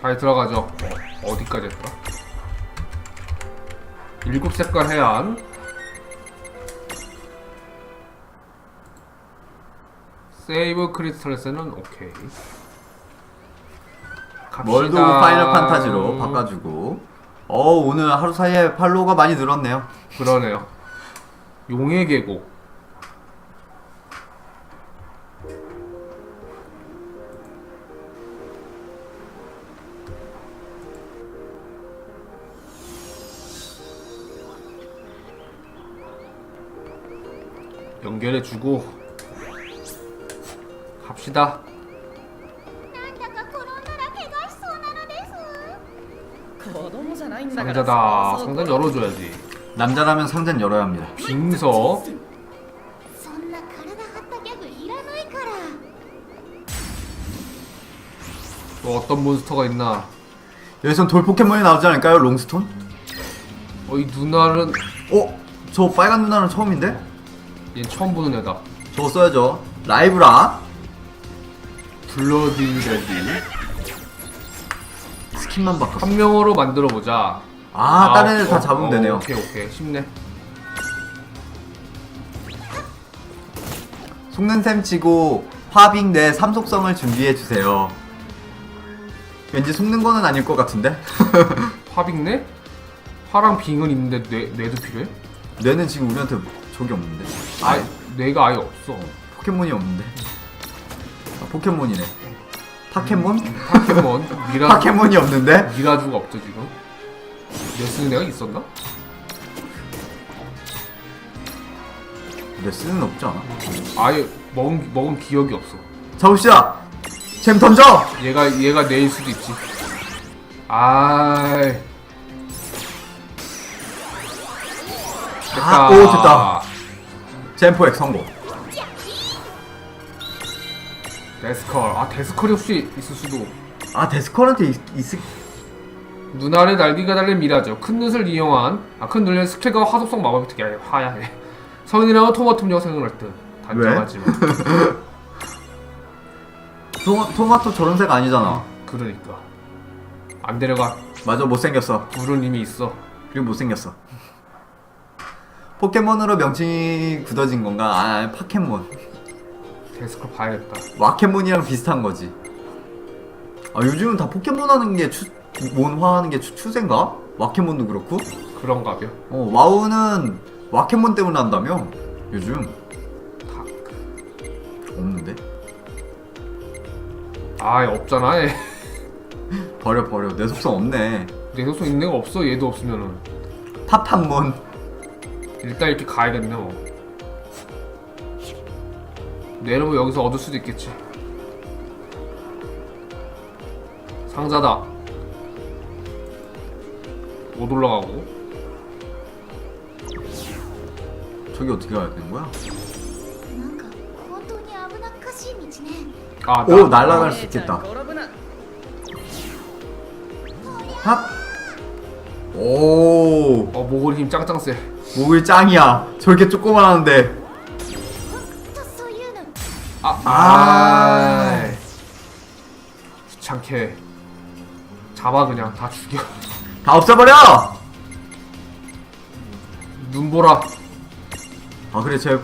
다시 들어가죠. 어디까지 했더라? 일곱 색깔 해안. 세이브 크리스탈스는 오케이. 갑시다. 월드 오브 파이널 판타지로 바꿔주고 어 오늘 하루 사이에 팔로우가 많이 늘었네요 그러네요. 용의 계곡. 연결해주고 갑시다. なんだか転んだら怪我しそうなのです子供じゃないんだから 상자다. そう 상자 열어줘야지. 남자라면 상자는 열어야 합니다 빙서. そんな体張ったギャグいらないから 또 어떤 몬스터가 있나? 여기선 돌 포켓몬이 나오지 않을까요 롱스톤? 어, 이 누나는 어? 저 빨간 누나는 처음인데? 얘 처음 보는 애다. 저거 써야죠 라이브라 블러디 레디. 스킨만 바꿨어 한 명으로 만들어 보자. 아 다른 애들 다 어, 잡으면 어, 되네요 오케이 오케이 쉽네. 속는 셈 치고 화빙 내 삼속성을 준비해 주세요 왠지 속는 거는 아닐 것 같은데? 화빙네? 화랑 빙은 있는데 뇌 뇌도 필요해? 뇌는 지금 우리한테 적이 없는데 아 뇌가 아예 없어. 포켓몬이 없는데 아, 포켓몬이네 파켓몬? 파켓몬 미라 파켓몬이 없는데? 미라주가 없죠 지금. 뇌 쓰는 애가 있었나? 뇌 쓰는 없지 않아? 아예 먹은 먹은 기억이 없어. 잡읍시다 잼 던져! 얘가 얘가 뇌일 수도 있지. 아이. 아, 오, 됐다. 잼포액 성공 데스컬. 아 데스컬이 혹시 있을 수도. 아 데스컬한테 있, 있을 눈알에 날개가 달린 미라죠. 큰 눈을 이용한 아, 큰 눈의 스킬과 화속성 마법이 특히 아예 화야해. 성인이라면 토마토녀가 생각날 듯. 단정하지만. 토마, 토마토 저런 색 아니잖아 그러니까. 안 데려가. 맞아 못생겼어 불은 이미 있어. 그리고 못생겼어 포켓몬으로 명칭이 굳어진 건가? 아 파켓몬 데스컬 봐야겠다. 와켓몬이랑 비슷한 거지 아 요즘은 다 포켓몬 하는 게 추, 몬화 하는 게 추, 추세인가? 와켓몬도 그렇고 그런가 벼. 어 와우는 와켓몬 때문에 한다며 요즘 다. 없는데 아 없잖아. 얘. 버려 버려 내 속성 없네 내 소속 있는 애가 없어. 얘도 없으면은. 팝팝몬 일단 이렇게 가야겠네 뭐. 내려면 여기서 얻을 수도 있겠지. 상자다. 못 올라가고. 저기 어떻게 가야 되는 거야? なんか本当に危なっかしい道ね 아, 오 나- 날아갈 수 姉ちゃん 있겠다 転ぶな 팝! 오 어 목을 힘 짱짱 세. 우글 짱이야. 저렇게 조그만한데. 아, 아, 아. 귀찮게. 잡아, 그냥. 다 죽여. 다 없애버려! 눈보라. 아, 그래, 쟤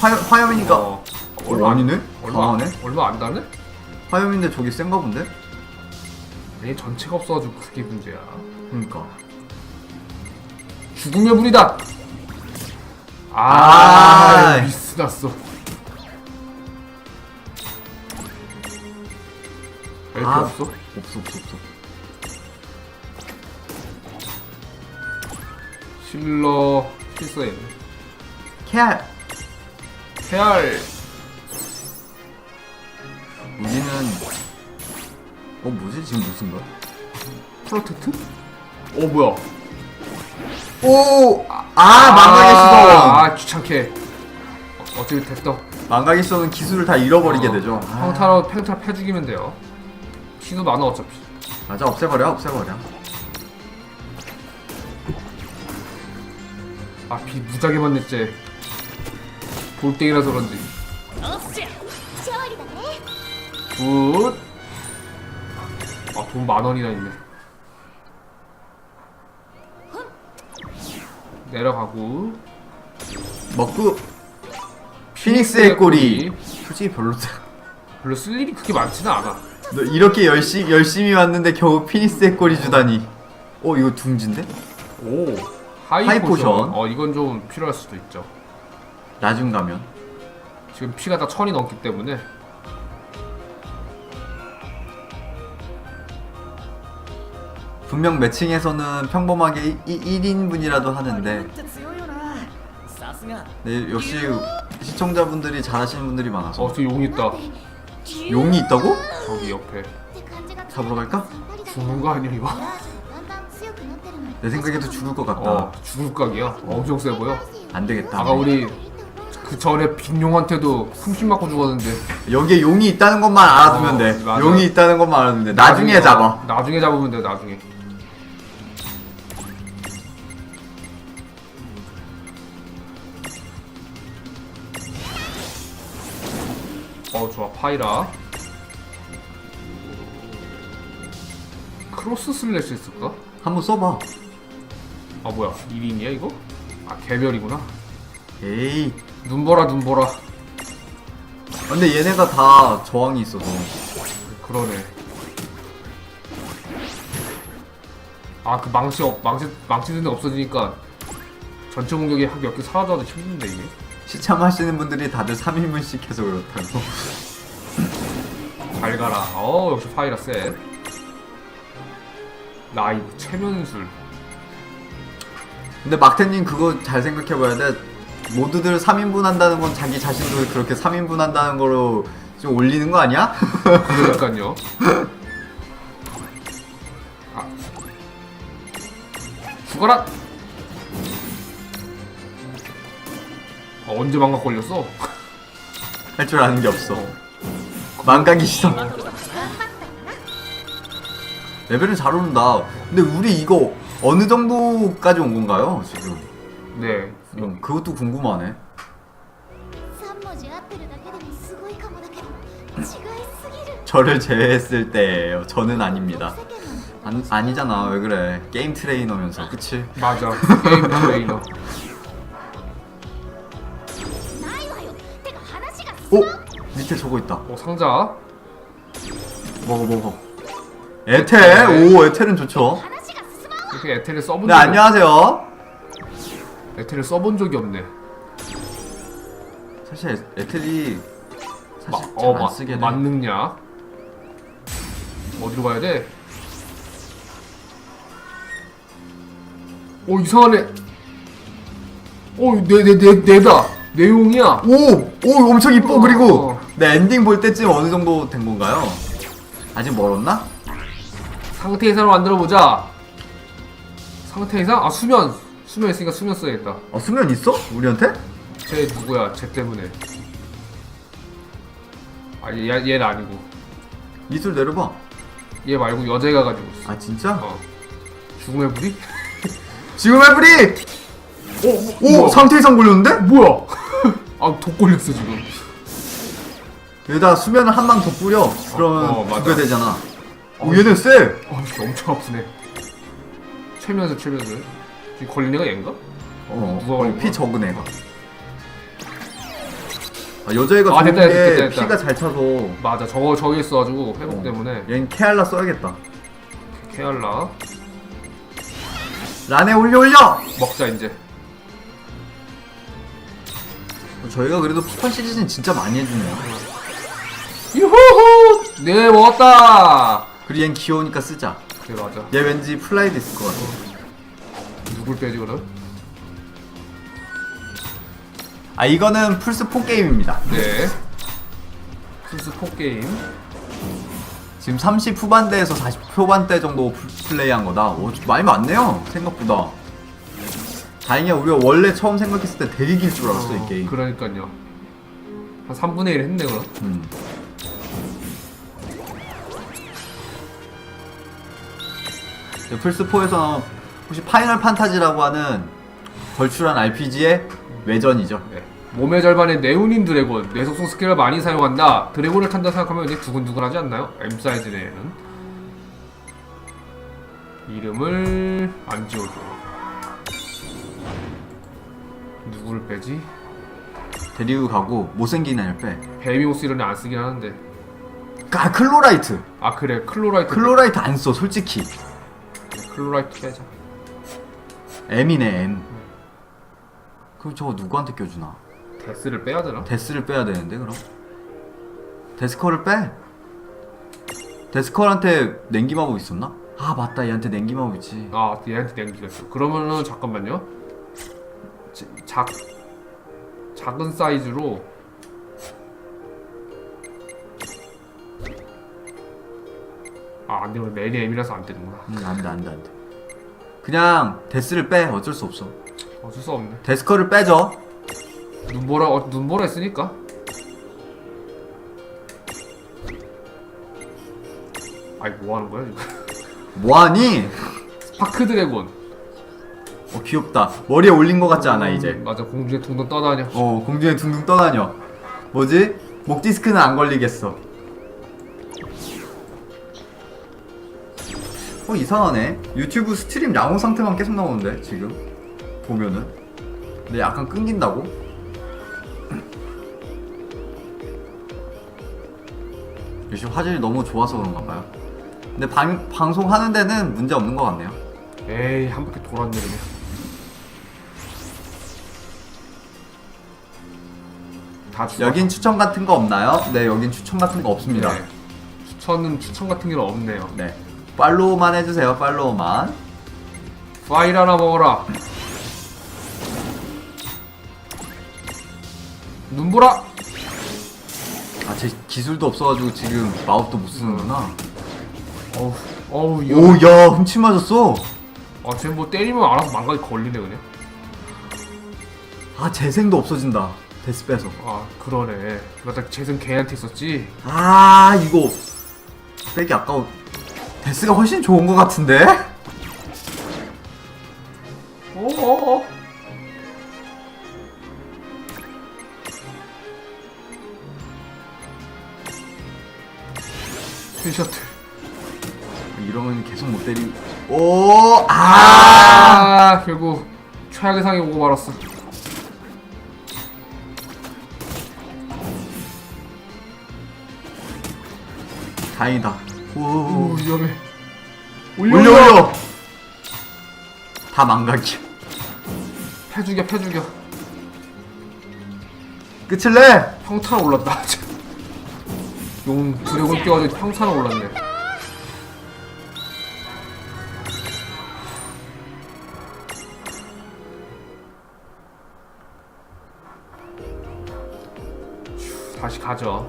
화, 화염이니까. 어, 얼마 아니네? 얼마 안- 해? 얼마 안 다네? 화염인데 저기 센가 본데? 얘 전체가 없어가지고 그게 문제야. 그니까. 죽음의 불이다! 아, 아. 미스 났어. 이렇게 아. 없어? 없어 없어 없어 실러 필수에 캣! 우리는 어 뭐지 지금 무슨 거야? 프로테트? 어 뭐야? 오! 아 망각의 시도! 아 귀찮게. 어, 어차피 됐어. 망각의 시도는 기술을 다 잃어버리게 되죠 아, 평타로 평타 패 죽이면 돼요. 시도 많아 어차피. 맞아 없애버려 없애버려 아비 무지하게 맞냈지. 볼땡이라서 그런지. 勝利だね 굿. 아 돈 만 원이나 있네. 내려가고 먹고 피닉스의 꼬리 솔직히 별로 별로 쓸 일이 그렇게 많지는 않아. 너 이렇게 열심히 열심히 왔는데 겨우 피닉스의 꼬리 주다니 어 이거 둥진데? 오 하이, 하이 포션. 포션. 어 이건 좀 필요할 수도 있죠. 나중 가면 지금 피가 다 천이 넘기 때문에 분명 매칭에서는 평범하게 1인분이라도 하는데 네, 역시 시청자분들이 잘하시는 분들이 많아서 어, 저용 있다. 용이 있다고? 저기 옆에. 잡으러 갈까? 죽는 거 아니야, 이거? 내 생각에도 죽을 것 같다 어, 죽을 각이야. 엄청 세 보여. 안 되겠다 아까 우리 그 전에 빈용한테도 숨쉬 맞고 죽었는데. 여기에 용이 있다는 것만 알아두면 어, 돼 용이 있다는 것만 알아두면 돼 나중에 잡아 나중에 잡으면 돼, 나중에. 파이라. 크로스 슬래시 했을까? 한번 써봐. 아 뭐야. 1인이야 이거? 아 개별이구나. 에이. 눈보라 눈보라. 근데 얘네가 다 저항이 있어서 그러네. 아 그 망치 없 망치 망치 드는 데 없어지니까 전체 공격이 한몇개 사라져도 힘든데 이게? 시참하시는 분들이 다들 3인분씩 해서 그렇다고 잘 가라. 어 역시 파이라 셋. 라이브 최면술. 근데 막태님 그거 잘 생각해봐야 돼. 모두들 3인분 한다는 건 자기 자신도 그렇게 3인분 한다는 거로 좀 올리는 거 아니야? 그러니까요. 아. 죽어라! 어, 언제 망각 걸렸어? 할 줄 아는 게 없어 망각이 시선 레벨은 잘 오른다 근데 우리 이거 어느 정도까지 온 건가요 지금 네 음, 그것도 궁금하네 3文字合ってるだけでもすごいかもだけど違いすぎる 저를 제외했을 때예요 저는 아닙니다 世間の 안, 아니잖아 왜 그래 게임 트레이너면서 그치? 맞아 게임 트레이너 ないわよてか話が 오! 밑에 저거 있다. 어 상자. 먹어 먹어. 에텔. 오 에텔은 좋죠. 이렇게 에텔을 써본. 네, 적이 안녕하세요. 없- 에텔을 써본 적이 없네. 사실 에- 에텔이 마, 사실 어, 잘안 마, 쓰게 돼. 만능냐? 어디로 가야 돼? 어 이상하네. 어내내내 내다 내용이야. 오! 오 엄청 이뻐 그리고 어. 내 엔딩 볼 때쯤 어느 정도 된 건가요? 아직 멀었나? 상태 이상으로 만들어 보자 상태 이상? 아 수면 수면 있으니까 수면 써야겠다 어 수면 있어? 우리한테? 쟤 누구야 쟤 때문에 아얘 얘는 아니고 이술 내려봐 얘 말고 여자애가 가지고 있어 아 진짜? 어 죽음의 불이? 지금 해브리! 오! 오! 뭐야? 상태 이상 걸렸는데? 뭐야? 아, 독 걸렸어 지금. 여기다 수면을 한방 더 뿌려 그러면 어, 맞아. 죽게 되잖아 오 얘는 쎄! 아, 씨, 엄청 아프네. 최면술, 최면술. 지금 걸린 애가 얘인가? 어, 누가 걸린 어, 피 거야? 적은 애가 아 여자애가 아, 좋은 됐다, 게 됐다, 됐다, 됐다. 피가 잘 차서 맞아, 저거 저기 있어가지고 회복 어. 때문에 얘는 케알라 써야겠다 케알라 란에 올려 올려! 먹자 이제. 저희가 그래도 피파 시즌 진짜 많이 해주네요! 네 먹었다. 그리고 얜 귀여우니까 쓰자 그래 맞아. 얘 왠지 플라이드 있을 것 같아 누굴 빼지 그럼? 아 이거는 플스4 게임입니다 네. 플스 4 게임. 지금 30 후반대에서 40 초반대 정도 플- 플레이한 거다 오, 많이 많네요 생각보다 다행이야 우리가 원래 처음 생각했을 때 되게 길 줄 알았어 이 게임 그러니까요. 한 3분의 1 했네 그럼. 음. 플스4에서 혹시 파이널 판타지라고 하는 걸출한 RPG의 외전이죠 네. 몸의 절반의 네오닌 드래곤 뇌속성 스킬을 많이 사용한다 드래곤을 탄다 생각하면 이제 두근두근하지 않나요? M 사이즈 내에는 이름을 안 지워줘. 누구를 빼지? 데리고 가고 못생긴 애를 빼. 베미오스 이런 애안 쓰긴 하는데. 아 클로라이트. 아 그래 클로라이트. 클로라이트 안 써 솔직히. 빼. 클로라이트 빼자. M이네 M. 그럼 저거 누구한테 껴주나? 데스를 빼야 되나? 데스를 빼야 되는데 그럼. 데스커를 빼. 데스커한테 냉기 마법 있었나? 아 맞다 얘한테 냉기 마법 있지. 아 얘한테 냉기가 있어. 그러면은 잠깐만요. 지- 작 작은 사이즈로 아 안돼 매니 M이라서 안 되는구나. 음, 안돼 안돼 안돼. 그냥 데스를 빼 어쩔 수 없어. 어쩔 수 없네. 데스커를 빼죠. 눈보라 어, 눈보라 했으니까. 아이 뭐 하는 거야 지금? 뭐하니? 스파크 드래곤. 어 귀엽다. 머리에 올린 것 같지 않아 이제. 맞아 공중에 둥둥 떠다녀. 어 공중에 둥둥 떠다녀. 뭐지? 목 디스크는 안 걸리겠어. 어 이상하네. 유튜브 스트림 양호 상태만 계속 나오는데 지금 보면은. 근데 약간 끊긴다고? 요즘 화질이 너무 좋아서 그런가 봐요. 근데 방, 방송하는 데는 문제 없는 것 같네요. 에이 한 바퀴 돌았네 그냥. 다 죽어. 여긴 추천 같은 거 없나요? 네, 여긴 추천 같은 거 없습니다. 네. 추천은 추천 같은 게 없네요. 네. 팔로우만 해주세요, 팔로우만. 파일 하나 먹어라. 눈보라. 아, 제 기술도 없어가지고 지금 마법도 못 쓰는구나. 어우 어우 이거. 오, 야, 훔치 맞았어. 아, 쟤뭐 때리면 알아서 망가지 걸리네 그냥. 아, 재생도 없어진다. 데스 빼서. 아 그러네. 맞다 재생 걔한테 있었지. 아, 이거 빼기 아까워. 데스가 훨씬 좋은 것 같은데? 어어. 티셔츠. 이러면 계속 못 때리. 오, 아, 아 결국 최악의 상이 오고 말았어. 다행이다. 오 오, 위험해. 올려, 올려. 다 망가기. 패 죽여 패 죽여. 끝을 내. 평탄 올랐다. 용 드래곤 뛰어가지고 평탄 올랐네. 휴, 다시 가죠.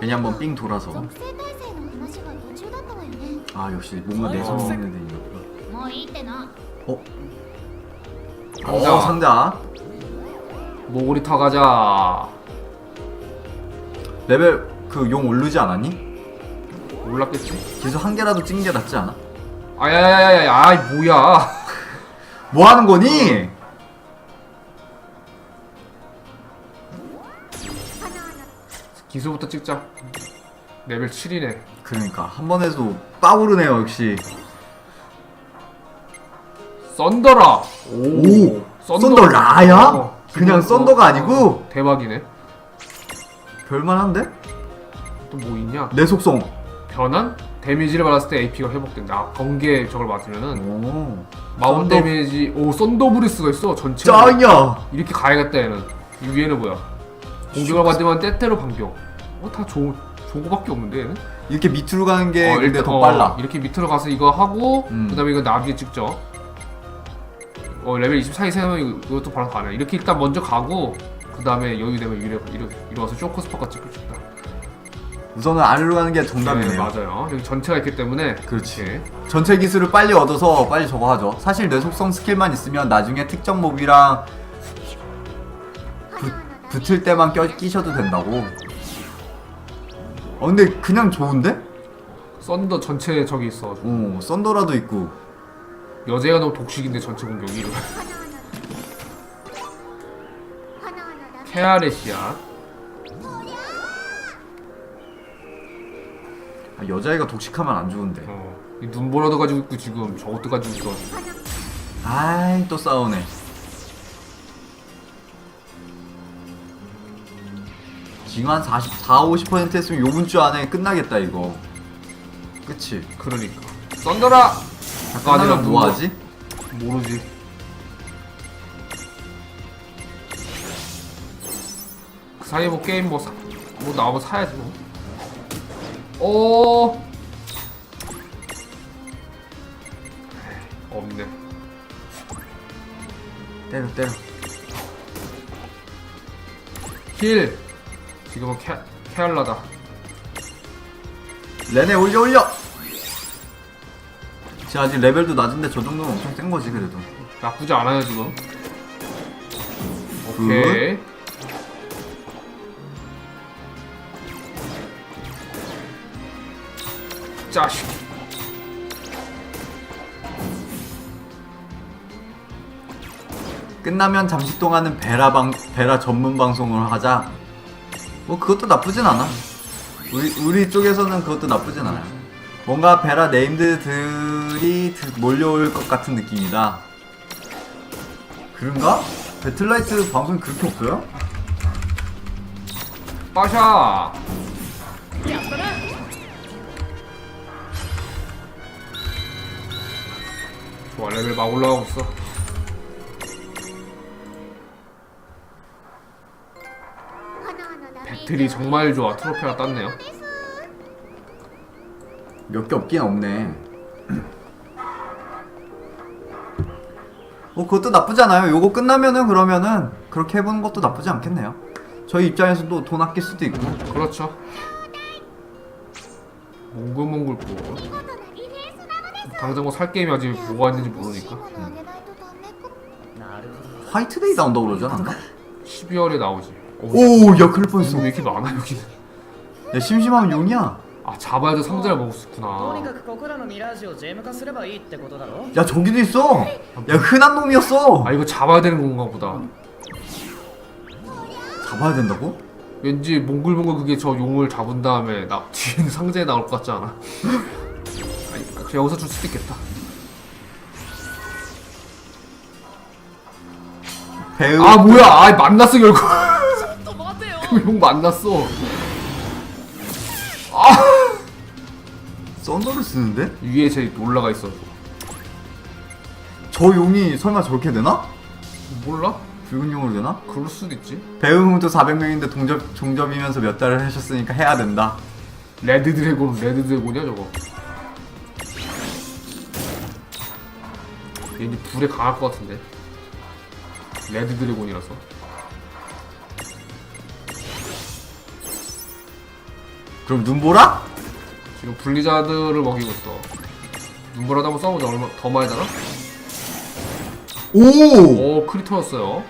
괜히 한번 삥 돌아서. 属性耐性の話が途中だったわよね 아, 역시 뭔가 내성 있는 애들이 있구나. もういいってな 어? 상자. 어, 상자. 모구리 타 가자. 레벨 그 용 오르지 않았니? 올랐겠지? 기술 한 개라도 찍는 게 낫지 않아? 아야야야야, 아이 뭐야? 뭐 하는 거니? 기술부터 찍자. 레벨 7이네. 그러니까 한번 해도 빠오르네요 역시. 썬더라. 오, 썬더 라야? 어, 그냥 기본- 썬더가 어, 아니고? 대박이네. 별만한데? 또 뭐 있냐? 내 속성. 변환? 데미지를 받았을 때 AP가 회복된다. 아, 번개 저걸 맞으면은 오, 마법 썬더- 데미지. 오 썬더 브리스가 있어 전체. 짱이야. 이렇게 가야겠다 얘는. 이 위에는 뭐야? 공격을 받으면 때때로 반격. 어 다 좋은 좋은 거밖에 없는데 얘는. 이렇게 밑으로 가는 게 어, 근데 일단- 더 어, 빨라. 이렇게 밑으로 가서 이거 하고 음. 그다음에 이거 나중에 찍죠. 어 레벨 24 이상이면 이거- 이것도 바로 가네. 이렇게 일단 먼저 가고 그다음에 여유 되면 이래 이래 이리 와서 쇼크 스파가 찍고 싶다. 우선은 아래로 가는 게 정답이네요. 네, 맞아요. 여기 전체가 있기 때문에 그렇지. 이렇게. 전체 기술을 빨리 얻어서 빨리 저거 하죠. 사실 내 속성 스킬만 있으면 나중에 특정 몹이랑 부, 붙을 때만 껴 끼셔도 된다고. 어 근데 그냥 좋은데? 썬더 전체 저기 있어. 어 썬더라도 있고. 여제가 너무 독식인데 전체 공격이. 花々だ 케아레시아. 아, 여자애가 독식하면 안 좋은데. 어. 이 눈보라도 가지고 있고 지금 저것도 가지고 있어. 아이 또 싸우네. 지금 한 44, 50% 했으면 요번 주 안에 끝나겠다 이거. 그치? 그러니까. 썬더라. 잠깐 끝나면 뭐 하지? 모르지. 그 사이에 뭐 게임 뭐, 사, 뭐 나오면 사야지 뭐. 오. 없네. 때려 때려. 힐. 지금은 캐 캐알라다. 레네 올려 올려. 지금 아직 레벨도 낮은데 저 정도면 엄청 센 거지 그래도. 나쁘지 않아요 지금. 오케이. 짜식. 끝나면 잠시 동안은 베라 방 베라 전문 방송을 하자. 뭐 그것도 나쁘진 않아. 우리 우리 쪽에서는 그것도 나쁘진 않아. 뭔가 베라 네임드들이 드- 몰려올 것 같은 느낌이다. 그런가? 배틀라이트 방송이 그렇게 없어요? 빠샤. 좋아 레벨 막 올라가고 있어. 딜이 정말 좋아 트로피가 땄네요 몇 개 없긴 없네. 뭐 그것도 나쁘지 않아요. 요거 끝나면은 그러면은 그렇게 해보는 것도 나쁘지 않겠네요. 저희 입장에서도 돈 아낄 수도 있고. 그렇죠 몽글몽글 뽀 당장 뭐 살 게임이 아직 뭐가 있는지 모르니까 화이트데이 나온다고 그러지 않았나? 12월에 나오지 오, 오, 야, 그럴 뻔했어. 왜 이렇게 많아 여기는? 야, 심심하면 용이야. 아 잡아야 돼 상자를 먹을 수 とにか 있구나. くここらのミラージュをジェム化すればいいってことだろ 야, 저기도 있어. 야, 흔한 놈이었어. 아 이거 잡아야 되는 건가 보다. 잡아야 된다고? 왠지 몽글몽글 그게 저 용을 잡은 다음에 나 뒤에 있는 상자에 나올 것 같지 않아? 아니 여기서 줄 수도 있겠다. 배우. 아 뭐야? 아 만났어 결국. 그용 만났어. 아! 썬더를 쓰는데? 위에 제 올라가 있어. 저 용이 설마 저렇게 되나? 몰라? 붉은 용으로 되나? 그럴 수도 있지. 배우분도 400명인데 동접, 종접이면서 몇 달을 하셨으니까 해야 된다. 레드 드래곤, 레드 드래곤이야 저거. 얘는 불에 강할 것 같은데. 레드 드래곤이라서. 그럼 눈보라? 지금 블리자드를 먹이고 있어. 눈보라도 한번 써보자. 얼마 더 많이 달아? 오! 오, 크리터였어요.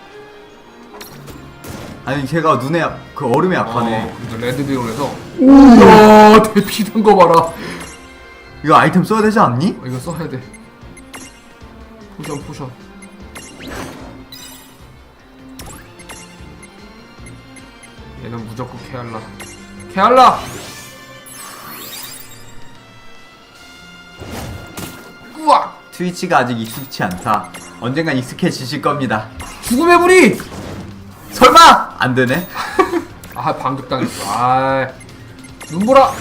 아니 걔가 눈에 약- 그 얼음에 약하네. 어, 근데 레드 드래곤에서. 오야, 대피던 거 봐라. 이거 아이템 써야 되지 않니? 어, 이거 써야 돼. 포션, 포션. 얘는 무조건 케알라. 케알라! 우와! 트위치가 아직 익숙치 않다. 언젠간 익숙해지실 겁니다. 죽음의 불이! 설마! 안 되네. 아, 방격당했어. 아, 눈보라!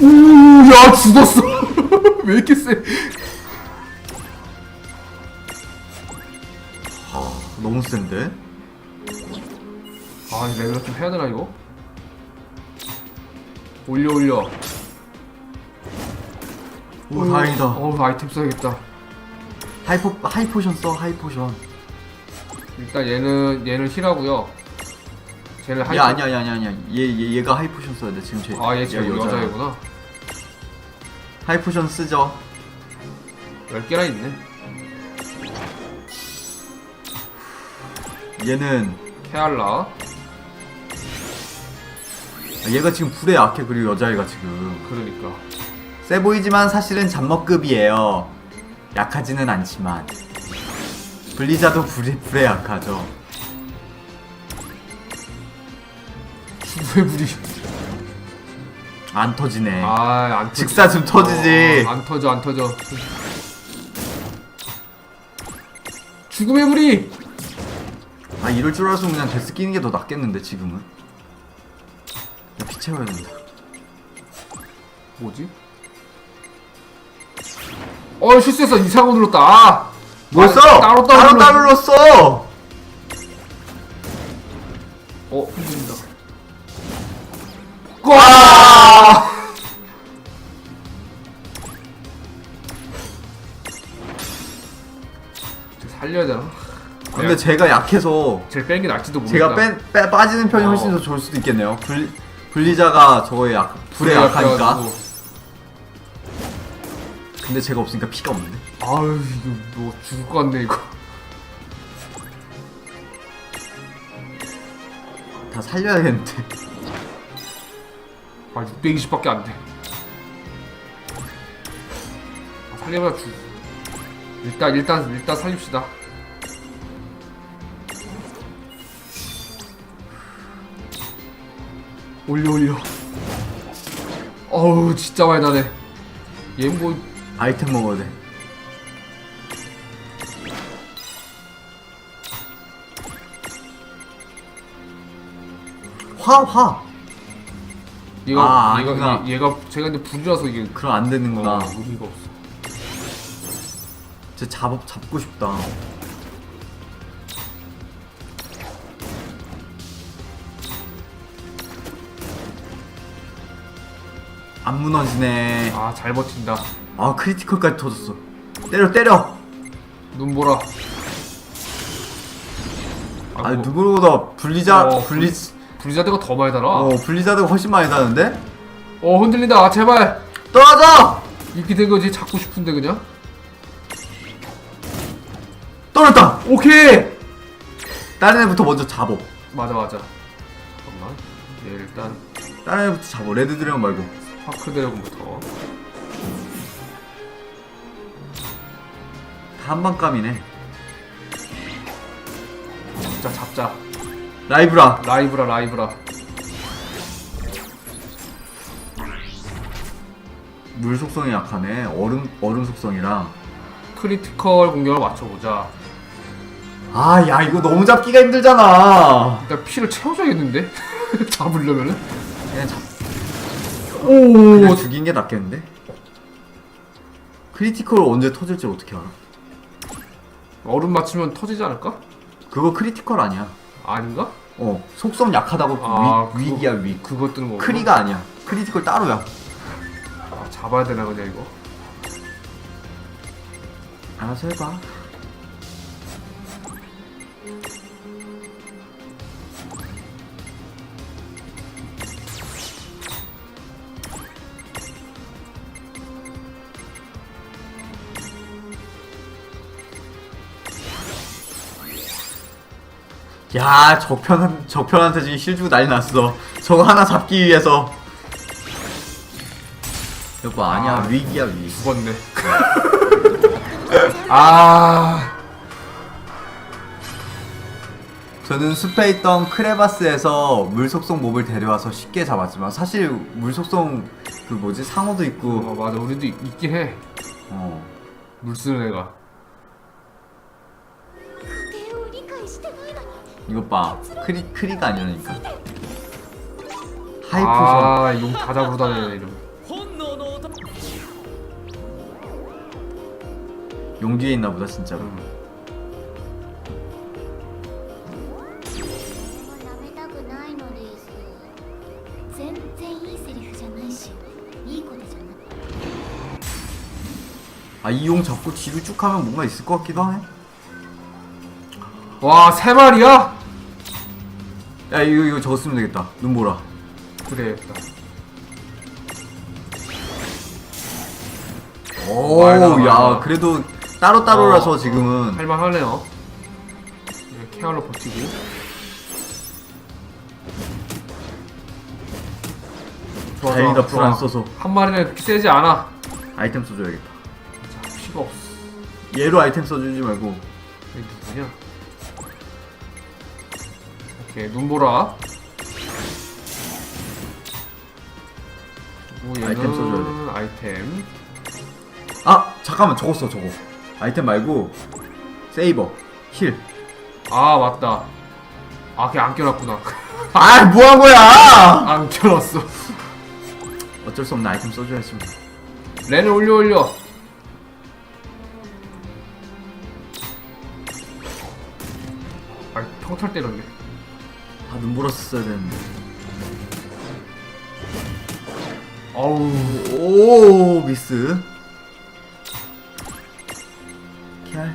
우, 야, 죽었어. 왜 이렇게 세? 너무 센데? 아, 이 레벨업 좀 해야 되나, 이거? 올려, 올려. 오 다행이다. 어, 아이템 써야겠다. 하이포 하이포션 써 하이포션. 일단 얘는, 얘는 힐하고요. 쟤는 하이 야 아니야 아니야 아니야 아니야. 얘, 얘 얘가 하이포션 써야 돼 지금 쟤. 아, 얘 지금 얘가 여자야. 여자애구나. 하이포션 쓰죠. 10개나 있네. 얘는 케알라. 아, 얘가 지금 불에 약해 그리고 여자애가 지금 그러니까. 세 보이지만 사실은 잡먹급이에요. 약하지는 않지만 블리자도 불에 불에 약하죠. 죽음의 불이. 안 터지네. 아안. 직사 좀 터지지. 어, 안 터져 안 터져. 죽음의 불이. 아 이럴 줄 알았으면 그냥 데스 끼는 게 더 낫겠는데 지금은. 채워야 된다. 뭐지? 어 실수했어 이상으로 눌렀다. 아. 뭐였어? 아, 따로 따로 따로 눌렀어. 어 흔들린다. 와! 살려야 되나? 근데 제가 약해서 제일 빼는 게 날지도 모르겠다. 제가 빼, 빼 빠지는 편이 훨씬 어. 더 좋을 수도 있겠네요. 불 분리자가 저거에 약 불에 불에 약하니까. 약해가지고. 근데 제가 없으니까 피가 없는데. 아유 이거 뭐 죽을 것 같네 이거. 다 살려야겠는데. 아 620밖에 안 돼. 아, 살려봐 죽. 일단 일단 일단 살립시다. 올려 올려. 어우 진짜 많이 나네. 얘뭐 아이템 먹어야 돼. 화 화. 얘가 아, 얘가 아니구나. 얘, 얘가 제가 근데 불이라서 이게 그럼 안 되는구나. 어, 의미가 없어. 진짜 잡 잡고 싶다. 안 무너지네. 아 잘 버틴다. 아 크리티컬까지 터졌어. 때려 때려. 눈 보라. 아 아이고, 누구보다 분리자 어, 분리 불리자드가 더 많이 달아. 어 어, 분리자드가 훨씬 많이 나는데 흔들린다. 아, 제발. 떨어져. 이렇게 된 거지 잡고 싶은데 그냥. 떨었다. 오케이. 다른 애부터 먼저 잡어. 맞아 맞아. 잠깐만. 얘 일단 다른 애부터 잡어. 레드 드래곤 말고. 파크 드래곤부터. 다 한방감이네. 진짜 잡자. 라이브라. 라이브라 라이브라. 물 속성이 약하네. 얼음 얼음 속성이랑. 크리티컬 공격을 맞춰보자. 아, 야 이거 너무 잡기가 힘들잖아. 일단 피를 채워줘야겠는데? 잡으려면은? 그냥 잡. 오! 그냥 죽인 게 낫겠는데? 크리티컬 언제 터질지 어떻게 알아? 얼음 맞추면 터지지 않을까? 그거 크리티컬 아니야. 아닌가? 어, 속성 약하다고 아, 위, 그거- 위기야 위. 그거 뜨는 거. 크리가 아니야. 크리티컬 따로야. 아, 잡아야 되나 그냥 이거. 알아서 해봐. 야, 적편, 적편한테 지금 실 주고 난리 났어. 저거 하나 잡기 위해서. 여보, 아니야. 아. 위기야, 위. 죽었네. 아. 저는 숲에 있던 크레바스에서 물속성 몹을 데려와서 쉽게 잡았지만 사실 물속성 그 뭐지 상어도 어, 있고 맞아. 우리도 있- 있긴 해. 어 물 쓰는 애가. 이것 봐 크리 크리가 아니라니까 하이프션 아, 용 다 잡으러 다니네 이름. 本能の音 용 뒤에 있나 보다 진짜로 それは舐めたくないのです全然いいセリフじゃないしいいことじゃない 아 이 용 잡고 뒤로 쭉 하면 뭔가 있을 것 같기도 하네 와, 세 마리야? 야 이거 이거 저거 쓰면 되겠다 눈보라 그래, 일단. 많이 나와, 많이 오야. 그래도 따로따로라서 어, 지금은 할만하네요. 예, 케어로 버티고. 좋아, 다행이다 좋아, 불안 좋아. 써서 한 마리는 세지 않아. 아이템 써줘야겠다 자, 피가 없어. 얘로 아이템 써주지 말고 이게 누구냐? 오케이, 눈보라. 오, 얘는 아이템 써줘야 아이템. 아 잠깐만 저거 써 저거 아이템 말고 세이버 힐 아 맞다. 아, 걔 안 껴놨구나. 아, 뭐한 거야? 안 껴놨어. 어쩔 수 없는 아이템 써줘야지. 뭐. 렌을 올려 올려. 아, 평탈 때렸네. 아, 눈물었어야 되는데. 어우, 오, 미스. 캬.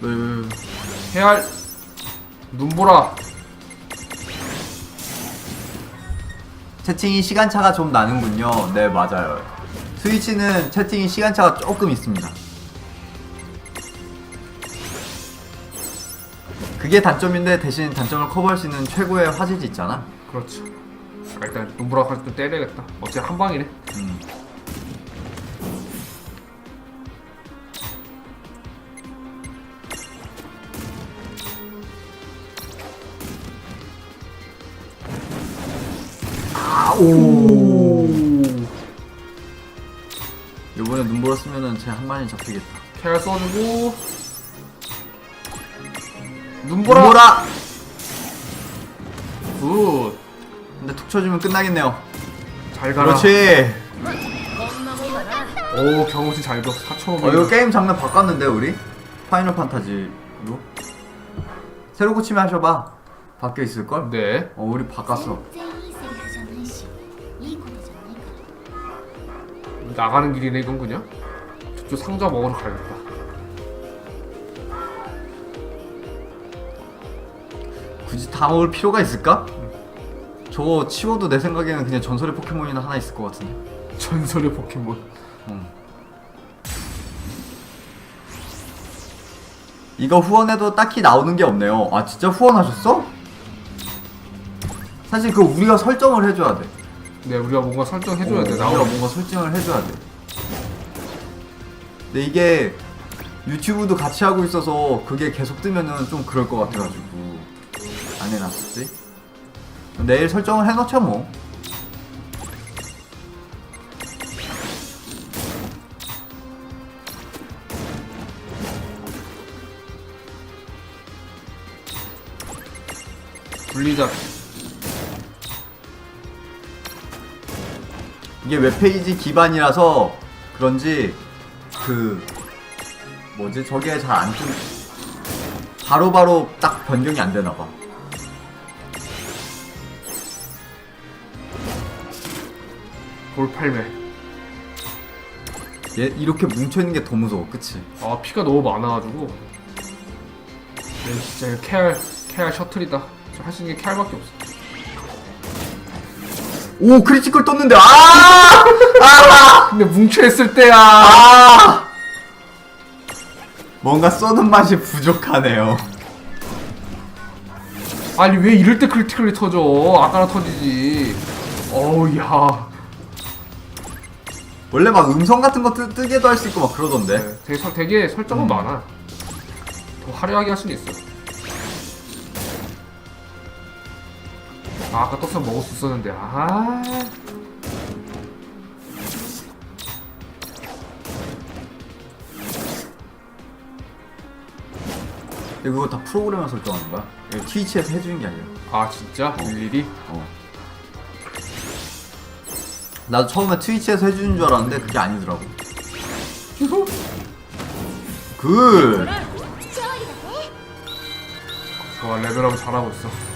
왜, 왜, 왜. 해알 눈보라. 채팅이 시간차가 좀 나는군요. 네, 맞아요. 스위치는 채팅이 시간차가 조금 있습니다. 그게 단점인데 대신 단점을 커버할 수 있는 최고의 화질이 있잖아. 그렇죠. 아, 일단 눈보라 가지고 좀 때려야겠다. 어차피 한 방이네. 음. 아, 오. 이번에 눈보라 쓰면은 제한 마리 잡히겠다. 해알 써주고. 눈보라. 눈보라. 굿. 근데 툭 쳐주면 끝나겠네요. 잘 가라. 그렇지. 오 경호씨 잘 줘. 4,500. 어, 이거 게임 장르 바꿨는데 우리 파이널 판타지로 새로 고치면 하셔봐. 바뀌어 있을 걸. 네. 어, 우리 바꿨어. 全然いいセリフじゃないしいいことじゃないから 나가는 길이네 이건 그냥. 저쪽 상자 먹으러 가야겠다. 굳이 다 먹을 필요가 있을까? 저거 치워도 내 생각에는 그냥 전설의 포켓몬이나 하나 있을 것 같은데. 전설의 포켓몬. 응. 이거 후원해도 딱히 나오는 게 없네요. 아 진짜 후원하셨어? 사실 그거 우리가 설정을 해줘야 돼. 네 우리가 뭔가 설정해줘야 어, 돼. 우리가 나오라. 뭔가 설정을 해줘야 돼. 근데 이게 유튜브도 같이 하고 있어서 그게 계속 뜨면은 좀 그럴 것 같아가지고 안 해놨었지. 내일 설정을 해놓자 뭐. 분리자. 이게 웹페이지 기반이라서 그런지 그 뭐지 저게 잘 안 뜨. 바로바로 딱 변경이 안 되나 봐. 돌팔매. 얘 이렇게 뭉쳐 있는 게 더 무서워, 그치? 아 피가 너무 많아가지고. 네 진짜 이거 케알 케알 셔틀이다. 저할수 있는 게 케알밖에 없어. 오 크리티컬 떴는데 아! 근데 뭉쳐 있을 때야. 아! 뭔가 쏘는 맛이 부족하네요. 아니 왜 이럴 때 크리티컬이 터져? 아까나 터지지. 어우 야. 원래 막 음성 같은 거 뜨, 뜨게도 할 수 있고 막 그러던데. 네, 되게, 설- 되게 설정은 음. 많아. 더 화려하게 할 수는 있어. 아, 아까 떴으면 먹을 수 있었는데, 아. 근데 그거 다 프로그램에 설정하는 거야? 이거 트위치에서 해주는 게 아니라. 아, 진짜? 일일이? 어. 나도 처음에 트위치에서 해주는 줄 알았는데 그게 아니더라고. 굿. 좋아, 레벨업 잘하고 있어.